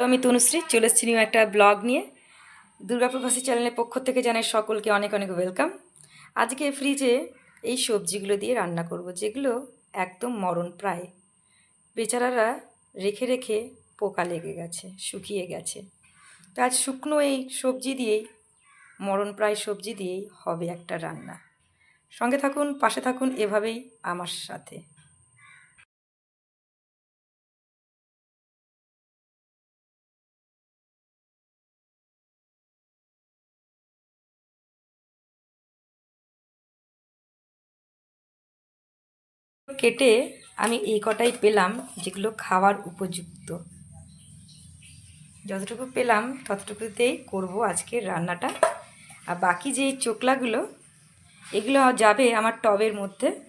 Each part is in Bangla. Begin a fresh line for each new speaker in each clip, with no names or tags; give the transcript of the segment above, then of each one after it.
আমি তনুশ্রী, চলে এসেছি নিউ একটা ব্লগ নিয়ে। দুর্গাপুর ভাষী চ্যানেলের পক্ষ থেকে জানাই সকলকে অনেক অনেক ওয়েলকাম। আজকে ফ্রিজে এই সবজিগুলো দিয়ে রান্না করব, যেগুলো একদম মরণ প্রায়। বেচারারা রেখে রেখে পোকা লেগে গেছে, শুকিয়ে গেছে। তো আজ শুকনো এই সবজি দিয়েই, মরণ প্রায় সবজি দিয়েই হবে একটা রান্না। সঙ্গে থাকুন, পাশে থাকুন, এভাবেই আমার সাথে। কেটে আমি এই কটাই পেলাম যেগুলো খাওয়ার উপযুক্ত। যতটুকু পেলাম ততটুকুতেই করব আজকের রান্নাটা। আর বাকি যে চোকলাগুলো, এগুলো যাবে আমার টবের মধ্যে,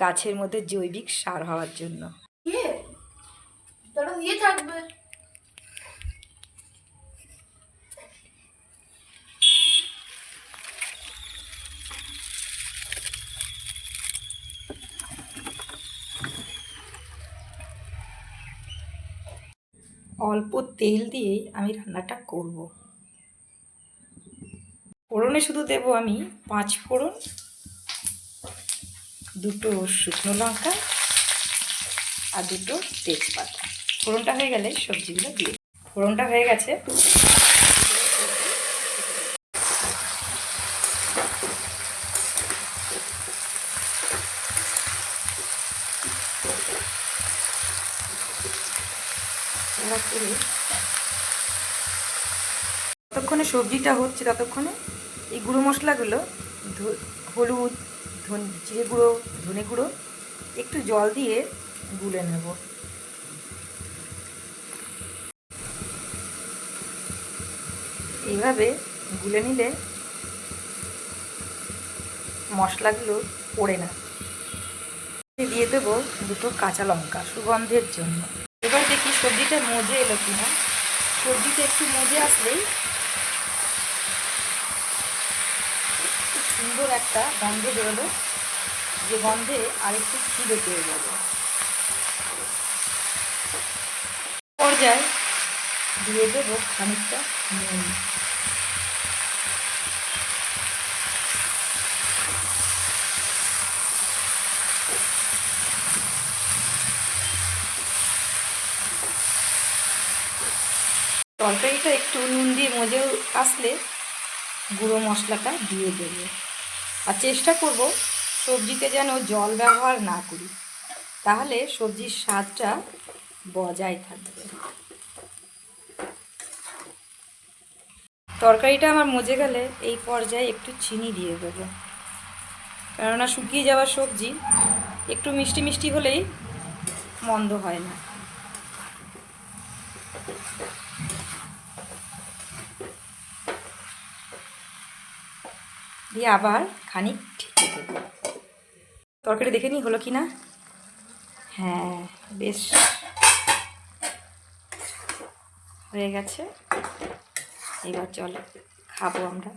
গাছের মধ্যে জৈবিক সার হওয়ার জন্য।
ইয়ে ইয়ে থাকবে।
অল্প তেল দিয়েই আমি রান্নাটা করব। ফোড়নে শুধু দেব আমি পাঁচ ফোড়ন, দুটো শুকনো লঙ্কা আর দুটো তেজপাতা। ফোড়নটা হয়ে গেলে সবজিগুলো দিয়ে ফোড়নটা হয়ে গেছে। ততক্ষণে সবজিটা হচ্ছে ততক্ষণে এই গুঁড়ো মশলাগুলো হলুদ জিরে গুঁড়ো, ধনে গুঁড়ো, একটু জল দিয়ে গুলে নেব। এইভাবে গুলে নিলে মশলাগুলো পড়ে না। দিয়ে দেবো দুটো কাঁচা লঙ্কা সুগন্ধের জন্য। এবার দেখি সবজিটা মজে এলো কিনা। সবজিটা একটু মজে আসলেই সুন্দর একটা গন্ধে বেরোলো, যে গন্ধে আরেকটু খিদে পেয়ে যাবে পর্যায়ে দিয়ে দেবো খানিকটা নুন। তরকারিটা একটু নুন দিয়ে মজে আসলে গুঁড়ো মশলাটা দিয়ে দেব। আর চেষ্টা করব সবজিতে যেন জল ব্যবহার না করি, তাহলে সবজির স্বাদটা বজায় থাকবে। তরকারিটা আমার মজে গেলে এই পর্যায়ে একটু চিনি দিয়ে দেবো। কেননা শুকিয়ে যাওয়া সবজি একটু মিষ্টি মিষ্টি হলেই মন্দ হয় না। দিয়ে আবার খানিক ঢেকে দেবো। তরকারি দেখে নি হলো কি না হ্যাঁ বেশ। হয়ে গেছে। এবার চলো, খাব আমরা।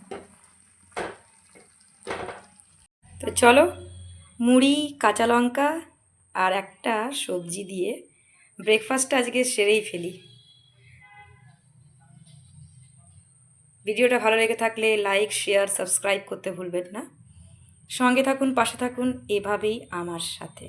তো চলো, মুড়ি, কাঁচা লঙ্কা আর একটা সবজি দিয়ে ব্রেকফাস্টটা আজকে সেরেই ফেলি। ভিডিওটা ভালো লেগে থাকলে লাইক, শেয়ার, সাবস্ক্রাইব করতে ভুলবেন না। সঙ্গে থাকুন, পাশে থাকুন, এভাবেই আমার সাথে।